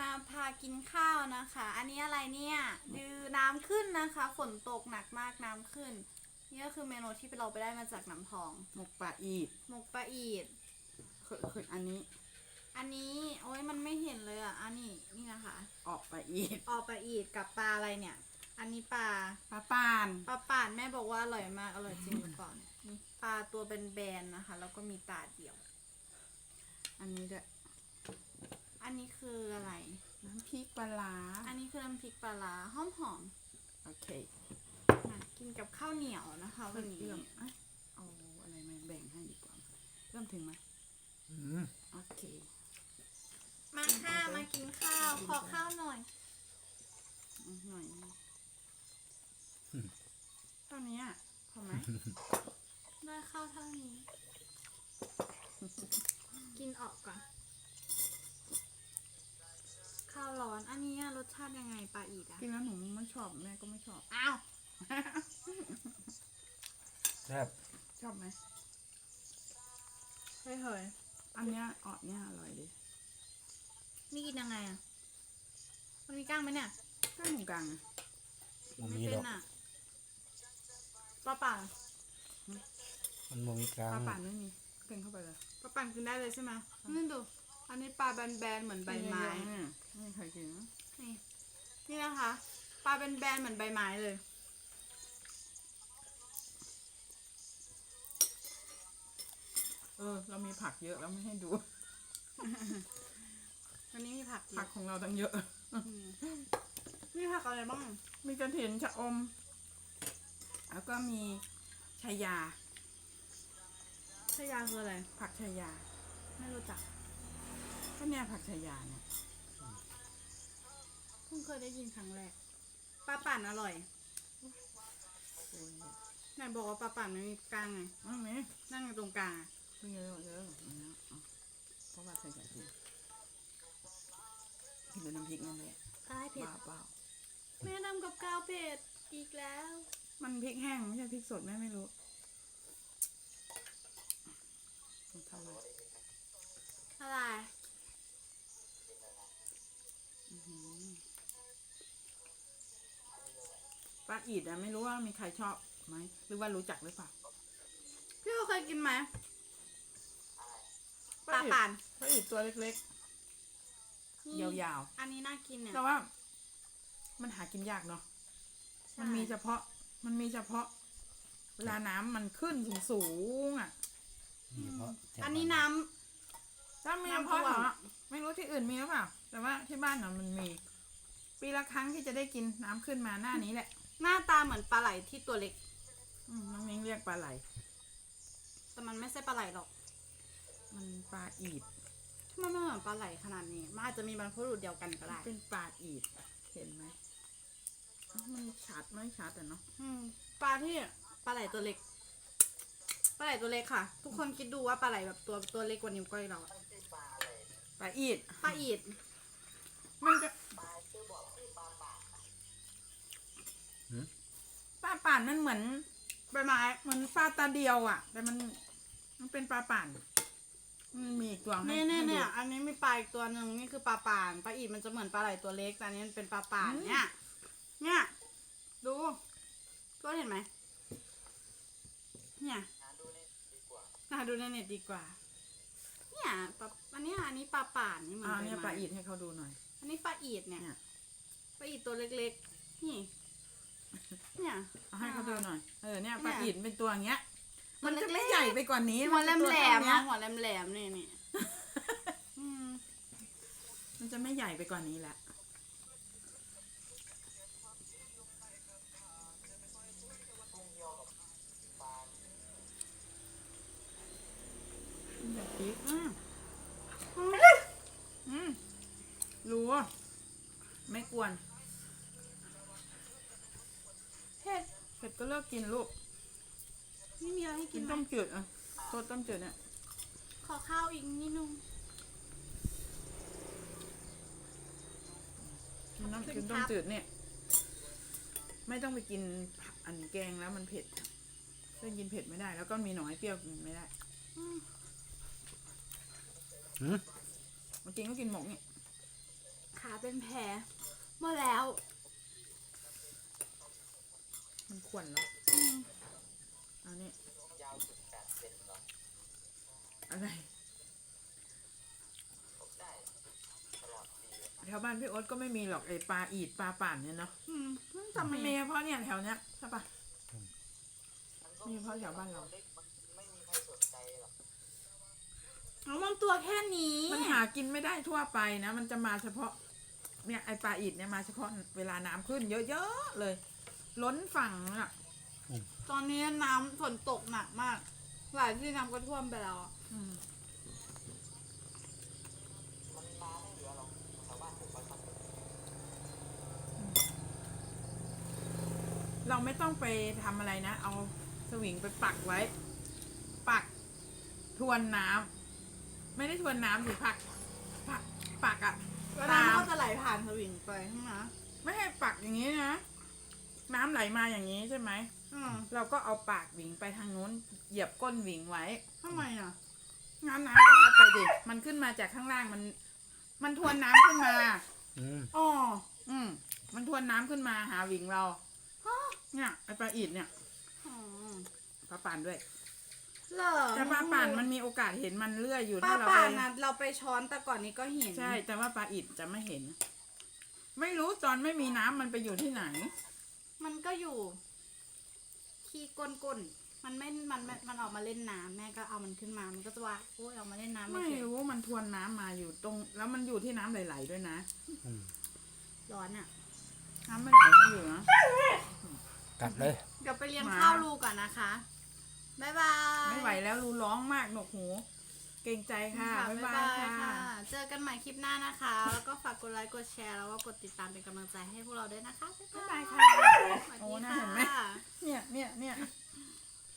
มาพากินข้าวนะคะ อันนี้อะไรเนี่ยดือน้ำขึ้นนะคะ ฝนตกหนักมากน้ำขึ้น นี่ก็คือเมนูที่เราไปได้มาจากน้ำทอง หมกปลาอีดหมกปลาอีดเคยเคยอันนี้ อันนี้โอ้ยมันไม่เห็นเลยอะ อันนี้นี่นะคะ ออกปลาอีดออกปลาอีดกับปลาอะไรเนี่ย อันนี้ปลาปลาปานปลาป่านแม่บอกว่าอร่อยมากอร่อยจริงหรือเปล่าเนี่ยนี่ปลาตัวเป็นแบนๆนะคะ แล้วก็มีตาเดียว อันนี้ด้วย อันนี้คืออะไร น้ำพริกปลาร้าอันนี้คือน้ำพริกปลาร้าหอมหอมโอเคๆมากินกับข้าวเหนียวนะคะวันนี้เอื้อมเอ้ยเอาอะไรมาแบ่งให้ดีกว่าเริ่มถึงไหมอืมโอเค มาค่ะมากินข้าวขอข้าวหน่อยเอาหน่อยนะเท่านี้อะพอไหมได้ข้าวเท่านี้ กินออกก่อนข้าว ร้อนอันนี้อะรสชาติยังไงปลาอีดอะกินแล้วหนูไม่ชอบแม่ก็ไม่ชอบ อ้าวแซ่บชอบไหมเฮ้ยเฮ้ยอันเนี้ยออดเนี่ยอร่อยดีนี่กินยังไงอะมันมีกล้างไหมเนี่ยข้าวหมูกลางอะมันไม่มีเป็ดนอกอะปลาป่ามันบ่มีกลาปลางป่านไม่มีกินเข้าไปเลยปลาป่ากินได้เลยใช่ไหมนี่ดู อันนี้ปลาแบนๆเหมือนใบไม้เยอะๆเนี่ยไม่เคยกินนะนี่นี่นะคะ ปลาเป็นแบนๆเหมือนใบไม้เลย เออ เรามีผักเยอะแล้วไม่ให้ดู วันนี้มีผักเยผักอะของเราตั้งเยอะอืมมีผักอะไรบ้าง มีกระเทียมชะอม แล้วก็มีชายา ชายาคืออะไร ผักชายา ไม่รู้จัก ก็เนี่ยผักชายาเนี่ยเพิ่งเคยได้ยินครั้งแรกปลาป่านอร่อยโอ้ยไหนบอกว่าปลาป่านไม่มีกลางไงไม่ไหมนั่งอยู่ตรงกลางอะไม่เยอะเยอะอย่างเงี้ยเอาเพราะว่าชายากินกินเป็นน้ำพริกนั่นแหละตายเผ็ดบ้าเปล่าแม่ทำกับข้าวเผ็ดอีกแล้ว มันพริกแห้งไม่ใช่พริกสดแม่ไม่รู้มันเท่าไหร่อะไร อื้อหือ ปลาอีดอะไม่รู้ว่ามีใครชอบไหมหรือว่ารู้จักหรือเปล่าพี่เคยกินไหมปปลาลาอีดป่านปลาอีดตัวเล็กนี่ๆยาวอันนี้น่ากินเนี่ยๆแต่ว่า มันหากินยากเนาะมันมีเฉพาะ มันมีเฉพาะเวลาน้ำมันขึ้นสูงๆอะ มีเฉพาะแถวอันนี้น้ ถ้ามีเฉน้ำท่พาะวมเหรอไม่รู้ที่อื่นมีหรือเปล่า แต่ว่าที่บ้านเนาะมันมี ปีละครั้งที่จะได้กินน้ำขึ้นมาหน้านี้แหละำ หน้าตาเหมือนปลาไหลที่ตัวเล็ก อืมน้องเม้งเรียกปลาไหล แต่มันไม่ใช่ปลาไหลหรอกมันปลาอีด ทำไมมันเหมือนปลาไหลขนาดนี้มันอาจจะมีบรรพบุรุษเดียวกันก็ได้เป็นปลาอีด เห็นไหมเอ้ามันชัดไม่ชัดแต่เนาะ อืมปลาที่ปลาไหลตัวเล็กปลาไหลตัวเล็กค่ะ ทุกคนคิดดูว่าปลาไหลแบบตัวตัวเล็กกว่านิ้วก้อยเราอะปลาอีด ปลาอีดมันจะาป่านมันเหมือนใบไม้เหมือนปลาตาเดียวอะ แต่มัน มันเป็นปลาป่านมันมีอีกตัวให้เนี่ยเนี่ยให้ดูเนี่ยอันนี้มีปลาอีกตัวหนึ่งนี่คือปลาป่านปลาอีดมันจะเหมือนปลาไหลตัวเล็กแต่อันนี้มันเป็นปลาป่านอืมเนี่ยเนี่ยดูก็เห็นไหมเนี่ยน่าดูในเน็ตดีกว่า เนี่ยปลาอันเนี้ยอันนี้ปลาป่านนี่เหมือนอ่าใบเนี่ยปไม้ลาอีดให้เขาดูหน่อย อันนี้ปลาอีดเนี่ยเนี่ย ปลาอีดตัวเล็กๆ นี่ เนี่ย เอาให้เขาดูหน่อย เออเนี่ยเนี่ยปลาอีดเป็นตัวอย่างเงี้ย มัมันนเล็กๆจะไม่ใหญ่ไปกว่านี้หัวแหลนมจะแหลตัวมเท่านะเนี้ยหัวแหลมแหลมๆนี่นี่อืมมันจะไม่ใหญ่ไปกว่านี้แหละแบบนี้อืมอืมรู้ว่าไม่กวน เผ็ดก็เลิกกินลูกไม่มีอะไรให้กิกินนไหมต้มจืดอะโทษต้มจืดเนี่ยขอข้าวอีกนิดนึงกินน้ำขอบคุกิณนครับต้มจืดเนี่ย ไม่ต้องไปกินผักอันแกงแล้วมันเผ็ดเล่นกินเผ็ดไม่ได้ แล้วก็มีหน่อยเปรี้ยวกินไม่ได้อืมหืม เมื่อกี้ก็กินหมกเนี่ยค่ะขาเป็นแผลหมดแล้ว มันขวนแล้วอืมเอานี่อะไรแถวบ้านพี่โอ๊ตก็ไม่มีหรอกไอปลาอีดปลาป่านเนี่ยเนาะอืมเพิ่งแต่จะมันมีมีเฉพาะเนี่ยแถวเนี้ยใช่ปะมีเฉพาะแถวบ้านเราเอามันตัวแค่นี้ มันหากินไม่ได้ทั่วไปนะ มันจะมาเฉพาะ เนี่ยไอปลาอีดเนี่ยมาเฉพาะเวลาน้ำขึ้นเยอะๆเลย ล้นฝั่งอะตอนนี้น้ำฝนตกหนักมาก หลายที่น้ำก็ท่วมไปแล้วอะอืมเราไม่ต้องไปทำอะไรนะ เอาสวิงไปปักไว้ ปักทวนน้ำไม่ได้ทวนน้ำสิปักปักปักอะ แล้วน้ำก็จะไหลผ่านสวิงไปใช่ไหมไม่ให้ปักอย่างนี้นะ น้ำไหลมาอย่างนี้ใช่ไหมอืมเราก็เอาปากหวิงไปทางนู้น เหยียบก้นหวิงไว้ ทำไมอะ น้ำน้ำก็พัดไปดิมันขึ้นมาจากข้างล่างมัน มันทวนน้ำขึ้นมา อืมอ๋อ อืมมันทวนน้ำขึ้นมาหาหวิงเราเนี่ยไอปลาอีดเนี่ยอืมปลาป่านด้วย เหรอแต่ปลาป่านมันมีโอกาสเห็นมันเลื่อยอยู่ปลาถ้าเราป่าไปนนะเราไปช้อนแต่ก่อนนี้ก็เห็นใช่ แต่ว่าปลาอีดจะไม่เห็น ไม่รู้ตอนไม่มีน้ำมันไปอยู่ที่ไหน มันก็อยู่ ขี้ก้นๆมันไม่มันมันมันออกมาเล่นน้ำแม่ก็เอามันขึ้นมา มันก็จะว่าโอ้ยออกมาเล่นน้ำไม่เฉยรู้มันทวนน้ำมาอยู่ตรง แล้วมันอยู่ที่น้ำไหลๆด้วยนะ อืมร้อนอะ น้ำไม่ไหลไม่อยู่นะ กัดเลยเดี๋ยวไปเลี้ยงมา ข้าวลูกก่อนนะคะ บ๊ายบาย ไม่ไหวแล้วรู้ร้องมากหนวกหู เก่งใจค่ะ บ๊ายบายค่ะ เจอกันใหม่คลิปหน้านะคะ แล้วก็ฝากกดไลค์กดแชร์แล้วก็กดติดตามเป็นกำลังใจให้พวกเราด้วยนะคะ บ๊ายบายค่ะโอ้น่าเห็นไหมเนี่ยเนี่ยเนี่ย